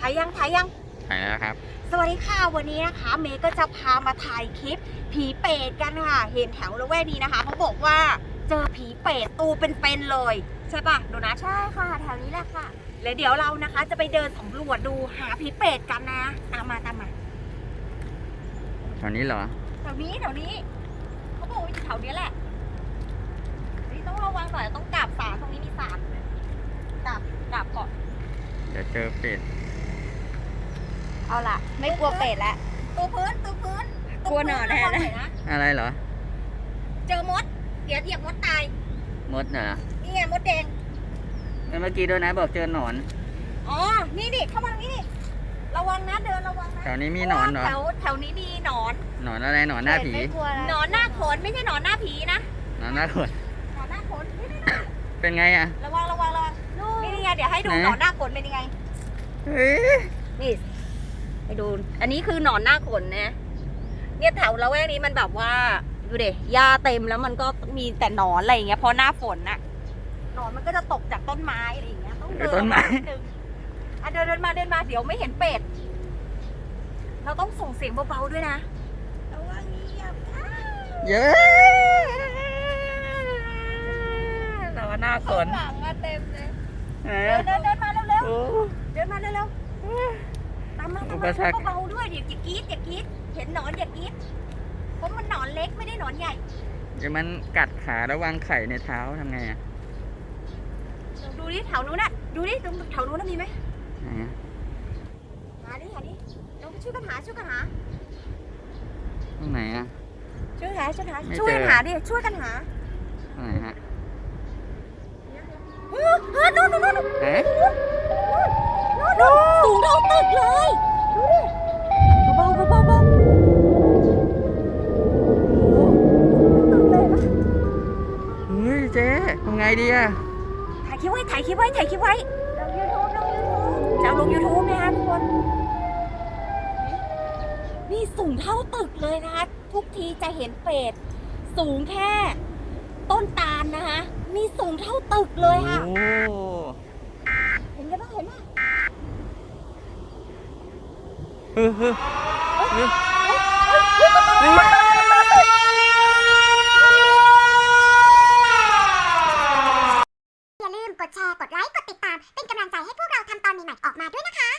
ถ่ายยังถ่ายยัง ถ่ายแล้วครับ สวัสดีค่ะวันนี้นะคะ เมย์ก็จะพามาถ่ายคลิป ผีเปรตกันค่ะ เห็นแถวละแวกนี้นะคะเขาบอกว่าเจอผีเปรตตัวเป็นๆเลย ใช่ปะโดนัทใช่ค่ะ แถวนี้แหละค่ะ แล้วเดี๋ยวเรานะคะจะไปเดินสำรวจดูหาผีเปรตกันนะ ตามมาตามมาแถวนี้เหรอ แถวนี้แถวนี้เขาบอกว่าอยู่แถวนี้แหละนี่ต้องระวังหน่อยต้องกราบสารตรงนี้มีสารกราบกราบก่อน เดี๋ยวเจอเป็ด เอาล่ะ ไม่กลัวเป็ดแล้วตัวพื้นตัวพื้นกลัวหนอนแทนระวังหอยนะ อะไรเหรอ เจอมด เดี๋ยวเหยียบมดตาย มดเหรอนี่ไงมดแดงเมื่อกี้ด้วยนะบอกเจอหนอน อ๋อ นี่ดิเข้ามาตรงนี้ดิระวังนะเดินระวังนะแถวนี้มีหนอนเหรอ แถวแถวนี้มีหนอน หนอนอะไรหนอนหน้าผีไม่กลัวหนอนหน้าขนไม่ใช่หนอนหน้าผีนะ หนอนหน้าขนหนอนหน้าขนนี่นี่เป็นไงอะ ระวังระวังระวังนี่นี่ไงเดี๋ยวให้ดูไหน หนอนหน้าขนเป็นยังไง เฮ้ย นี่ ให้ดู อันนี้คือหนอนหน้าขนนะ เนี่ยแถวละแวกนี้มันแบบว่าดูเดหญ้าเต็มแล้วมันก็มีแต่หนอนอะไรอย่างเงี้ยเพราะหน้าฝนน่ะหนอนมันก็จะตกจากต้นไม้อะไรอย่างเงี้ยต้องเดินต้นไม้นิดนึงอะเดินเดินมาเดินมาเดี๋ยวไม่เห็นเป็ด เราต้องส่งเสียงเบาๆด้วยนะระวังเงียบอ้าวเย้หนอนหน้าขนหลังอะเต็มเลยไหนเดิอะนเดิน อุปมาสรรค เบาๆด้วยเดี๋ยวอย่ากรี๊ดอย่ากรี๊ดเห็นหนอนอย่ากรี๊ดเพราะมันหนอนเล็กไม่ได้หนอนใหญ่เดี๋ยวมันกัดขาแล้ววางไข่ในเท้าทำไงอะดูดิแถวนู้นน่ะดูดิตรงแถวนู้นน่ะมีไหมไหนอะหาดิหาดิเราไปช่วยกันหาช่วยกันหาตรงไหนอะ ช่วยหาช่วยหาไม่ช่วยกันเจอหาดิช่วยกันหาตรงไหนฮะ เออเออนู่นนู่นนู่นนู่นไหน นู่นสูงเท่าตึกเลย งดีอะถ่ายคลิปไว้ ถ่ายคลิปไว้ ถ่ายคลิปไว้ ลงยูทูบลงยูทูบจะเอาลงยูทูบนะคะทุกคน นี่สูงเท่าตึกเลยนะคะ ทุกทีจะเห็นเป็ดสูงแค่ ต้นตาลนะคะนี่สูงเท่าตึกเลยค่ะ โอ้เห็นกันบ้างเห็นไหมเฮ้ยเฮ้ยเฮ้ยเฮ้ย แชร์ กดไลค์ กดติดตาม เป็นกำลังใจให้พวกเราทำตอนใหม่ๆออกมาด้วยนะคะ